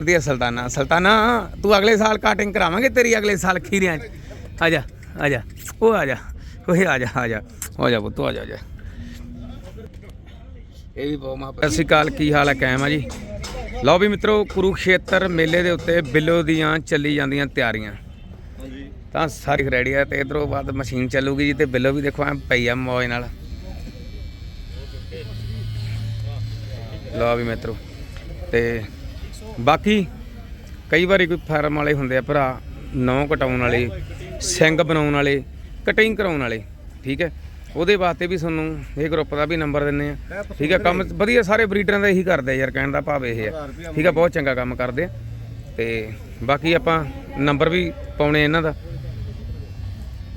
ਵਧੀਆ ਸੁਲਤਾਨਾ। ਸੁਲਤਾਨਾ ਤੂੰ ਅਗਲੇ ਸਾਲ ਕਾਟਿੰਗ ਕਰਾਵਾਂਗੇ ਤੇਰੀ ਅਗਲੇ ਸਾਲ ਖੀਰਿਆਂ 'ਚ। ਆ ਜਾ ਆ ਜਾ। ਉਹ ਆ ਜਾ ਓਏ ਆ ਜਾ ਆ ਜਾ। ਆ ਜਾ ਪੁੱਤ ਆ ਜਾ ਆ ਜਾ। ਇਹ ਵੀ ਬਹੁਤ ਮਾ ਸਤਿ ਸ਼੍ਰੀ ਅਕਾਲ ਕੀ ਹਾਲ ਹੈ? ਕਾਇਮ ਆ ਜੀ। ਲਓ ਵੀ ਮਿੱਤਰੋ ਕੁਰੂਖੇਤਰ ਮੇਲੇ ਦੇ ਉੱਤੇ ਬਿੱਲੋ ਦੀਆਂ ਚੱਲੀ ਜਾਂਦੀਆਂ ਤਿਆਰੀਆਂ। ਤਾਂ ਸਾਰੀ ਰੈਡੀ ਆ ਤੇ ਇਧਰੋਂ ਬਾਅਦ ਮਸ਼ੀਨ ਚੱਲੂਗੀ ਜੀ ਤੇ ਬਿੱਲੋ ਵੀ ਦੇਖੋ ਐ ਪਈ ਆ ਮੌਜ ਨਾਲ। ਲਓ ਵੀ ਮਿੱਤਰੋ ਤੇ ਬਾਕੀ ਕਈ ਵਾਰੀ ਕੋਈ ਫਾਰਮ ਵਾਲੇ ਹੁੰਦੇ ਆ ਭਰਾ ਨੌ ਕਟਾਉਣ ਵਾਲੇ ਸਿੰਘ ਬਣਾਉਣ ਵਾਲੇ ਕਟਿੰਗ ਕਰਾਉਣ ਵਾਲੇ ਠੀਕ ਹੈ? ਉਹਦੇ ਵਾਸਤੇ ਵੀ ਤੁਹਾਨੂੰ ਇਹ ਗਰੁੱਪ ਦਾ ਵੀ ਨੰਬਰ ਦਿੰਨੇ ਆ। ਠੀਕ ਹੈ ਕੰਮ ਵਧੀਆ ਸਾਰੇ ਬਰੀਡਰਾਂ ਦਾ ਇਹੀ ਕਰਦੇ ਆ ਯਾਰ ਕਹਿਣ ਦਾ ਭਾਵ ਇਹ ਹੈ ਠੀਕ ਹੈ ਬਹੁਤ ਚੰਗਾ ਕੰਮ ਕਰਦੇ ਆ। ਤੇ ਬਾਕੀ ਆਪਾਂ ਨੰਬਰ ਵੀ ਪਾਉਣੇ ਇਹਨਾਂ ਦਾ।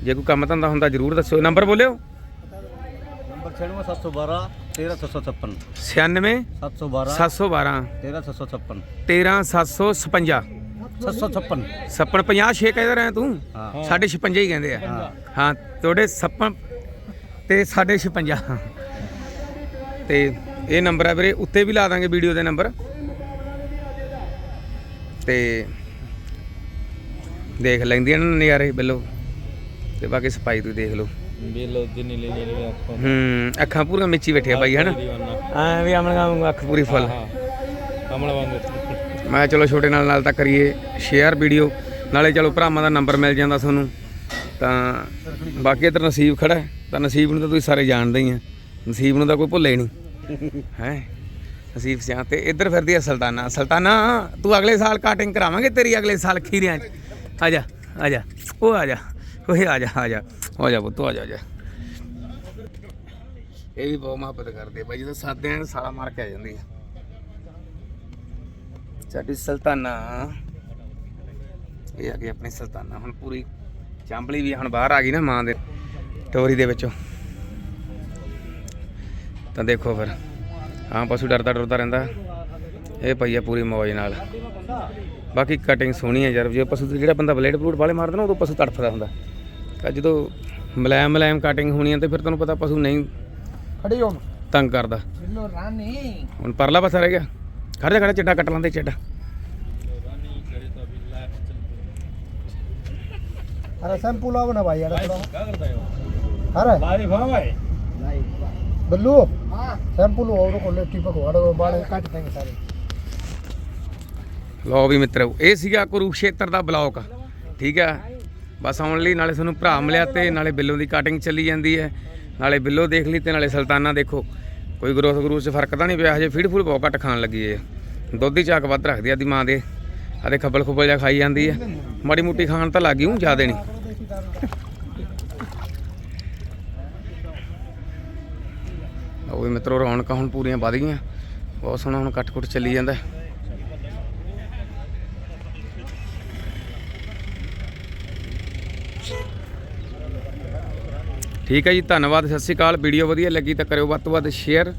ਜੇ ਕੋਈ ਕੰਮ ਧੰਦਾ ਹੁੰਦਾ ਜਰੂਰ ਦੱਸਿਓ। ਨੰਬਰ ਬੋਲਿਓ। ਨੰਬਰ 96712 तेरह छः सौ छप्पन 96 सात सौ बारह 712 तेरह छः सौ छप्पन 13756 छः सौ छप्पन ਸੱਪਣ 50 ਛੇ ਕਹਿ ਰਿਹਾ ਤੂੰ ਹਾਂ ਸਾਡੇ 56 ਹੀ ਕਹਿੰਦੇ ਆ ਹਾਂ ਤੁਹਾਡੇ ਸੱਪਣ ਤੇ ਸਾਡੇ 56 ਤੇ ਇਹ ਨੰਬਰ ਹੈ ਵੀਰੇ ਉੱਤੇ ਵੀ ਲਾ ਦਾਂਗੇ ਵੀਡੀਓ ਦੇ ਨੰਬਰ ਤੇ ਦੇਖ ਲੈਂਦੀਆਂ ਨੇ ਨਜ਼ਾਰੇ ਬਿੱਲੋ ਤੇ ਬਾਕੀ ਸਫਾਈ ਤੁਸੀਂ ਦੇਖ ਲਓ ਅੱਖਾਂ ਪੂਰੀਆਂ ਮਿੱਚੀ ਬੈਠੇ ਬਾਈ ਹਨਾ? ਐ ਵੀ ਆਮਣਾ ਅੱਖ ਪੂਰੀ ਫੁੱਲ। ਮੈਂ ਚਲੋ ਛੋਟੇ ਨਾਲ ਨਾਲ ਤਾਂ ਕਰੀਏ ਸ਼ੇਅਰ ਵੀਡੀਓ ਨਾਲੇ ਚਲੋ ਭਰਾਵਾਂ ਦਾ ਨੰਬਰ ਮਿਲ ਜਾਂਦਾ ਤੁਹਾਨੂੰ। ਤਾਂ ਬਾਕੀ ਇਧਰ ਨਸੀਬ ਖੜਾ ਤਾਂ ਨਸੀਬ ਨੂੰ ਤਾਂ ਤੁਸੀਂ ਸਾਰੇ ਜਾਣਦੇ ਹੀ ਆ। ਨਸੀਬ ਨੂੰ ਤਾਂ ਕੋਈ ਭੁੱਲੇ ਨਹੀਂ। ਹੈ? ਨਸੀਬ ਸਿਆ ਤੇ ਇੱਧਰ ਫਿਰਦੀ ਆ ਸੁਲਤਾਨਾ। ਸੁਲਤਾਨਾ ਤੂੰ ਅਗਲੇ ਸਾਲ ਕਾਟਿੰਗ ਕਰਾਵਾਂਗੇ ਤੇਰੀ ਅਗਲੇ ਸਾਲ ਖੀਰਿਆਂ ਚ। ਆ ਜਾ ਆ ਜਾ। ਉਹ ਆ ਜਾ। ਓਏ ਆ ਜਾ ਆ ਜਾ। ਆ ਜਾ ਪੁੱਤ, ਆ ਜਾ ਆ ਜਾ। ਇਹ ਵੀ ਬਹੁਤ ਮੁਹੱਬਤ ਕਰਦੇ ਬਾਈ, ਜਦੋਂ ਸਾਦੇ ਆ, ਸਾਲਾ ਮਾਰ ਕੇ ਆ ਜਾਂਦੀ ਸਾਡੀ ਸੁਲਤਾਨਾ, ਇਹ ਆ ਗਈ ਆਪਣੀ ਸੁਲਤਾਨਾ। ਹੁਣ ਪੂਰੀ ਚਾਂਬਲੀ ਵੀ ਹੁਣ ਬਾਹਰ ਆ ਗਈ ਨਾ ਮਾਂ ਦੇ ਟੋਰੀ ਦੇ ਵਿੱਚੋਂ। ਤਾਂ ਦੇਖੋ ਫਿਰ। ਹਾਂ, ਪਸ਼ੂ ਡਰਦਾ ਡਰਦਾ ਰਹਿੰਦਾ। ਇਹ ਪਈ ਆ ਪੂਰੀ ਮੌਜ ਨਾਲ ਬਾਕੀ ਕਟਿੰਗ ਸੋਹਣੀ ਹੈ ਯਾਰ ਜੇ ਪਸ਼ੂ ਤੇ ਜਿਹੜਾ ਬੰਦਾ ਬਲੇਡ ਬਲੂਡ ਵਾਲੇ ਮਾਰਦਾ ਨਾ ਉਦੋਂ ਪਸ਼ੂ ਤੜਫਦਾ ਹੁੰਦਾ ਤਾਂ ਜਦੋਂ ਮਲੈਮ ਮਲੈਮ ਕਟਿੰਗ ਹੋਣੀ ਹੈ ਤੇ ਫਿਰ ਤੁਹਾਨੂੰ ਪਤਾ ਪਸ਼ੂ ਨਹੀਂ खड़ी हो ਤੰਗ ਕਰਦਾ बिल्लो रानी ਹੁਣ ਪਰਲਾ ਪਾਸਾ ਰਹਿ ਗਿਆ ਖੜ ਜਾ ਖੜਾ ਚੱਡਾ ਕੱਟ ਲਾਂਦੇ ਚੱਡਾ अरे सैंपू लाओ ना भाई यार थोड़ा अरे बारी भाई बिल्लू सैंपू लो और को ले टिपक वाड़ो बाड़े काट देंगे सारे ਲਓ ਵੀ ਮਿੱਤਰੋ, ਇਹ ਸੀਗਾ ਕੁਰੂਕਸ਼ੇਤਰ ਦਾ ਬਲੌਕ। ਠੀਕ ਹੈ ਬਸ ਆਉਣ ਲਈ ਨਾਲੇ ਤੁਹਾਨੂੰ ਭਰਾ ਮਿਲਿਆ ਤੇ ਨਾਲੇ ਬਿੱਲੋਂ ਦੀ ਕਟਿੰਗ ਚੱਲੀ ਜਾਂਦੀ ਹੈ। ਨਾਲੇ ਬਿੱਲੋ ਦੇਖ ਲਈ ਤੇ ਨਾਲੇ ਸੁਲਤਾਨਾ ਦੇਖੋ। ਕੋਈ ਗਰੋਥ ਗਰੂਸ 'ਚ ਫ਼ਰਕ ਤਾਂ ਨਹੀਂ ਪਿਆ, ਹਜੇ ਫੀਡ ਫੂਡ ਬਹੁਤ ਘੱਟ ਖਾਣ ਲੱਗੀ ਹੈ। ਦੁੱਧ ਦੀ ਚਾਕ ਵੱਧ ਰੱਖਦੀ ਆ ਦੀ ਮਾਂ ਦੇ। ਆਦੇ ਖੱਬਲ ਖੁੱਬਲ ਜਿਹਾ ਖਾਈ ਜਾਂਦੀ ਹੈ। ਮਾੜੀ ਮੋਟੀ ਖਾਣ ਤਾਂ ਲੱਗ ਗਈ ਹੂੰ ਜ਼ਿਆਦੇ ਨਹੀਂ। ਉਹ ਵੀ ਮਿੱਤਰੋ, ਰੌਣਕਾਂ ਹੁਣ ਪੂਰੀਆਂ ਵੱਧ ਗਈਆਂ। ਬਹੁਤ ਸੋਹਣਾ ਹੁਣ ਕੱਟ ਕੁੱਟ ਚੱਲੀ ਜਾਂਦਾ। ਠੀਕ ਹੈ ਜੀ, ਧੰਨਵਾਦ, ਸਤਿ ਸ਼੍ਰੀ ਅਕਾਲ। ਵੀਡੀਓ ਵਧੀਆ ਲੱਗੀ ਤਾਂ ਕਰਿਓ ਵੱਧ ਤੋਂ ਵੱਧ ਸ਼ੇਅਰ।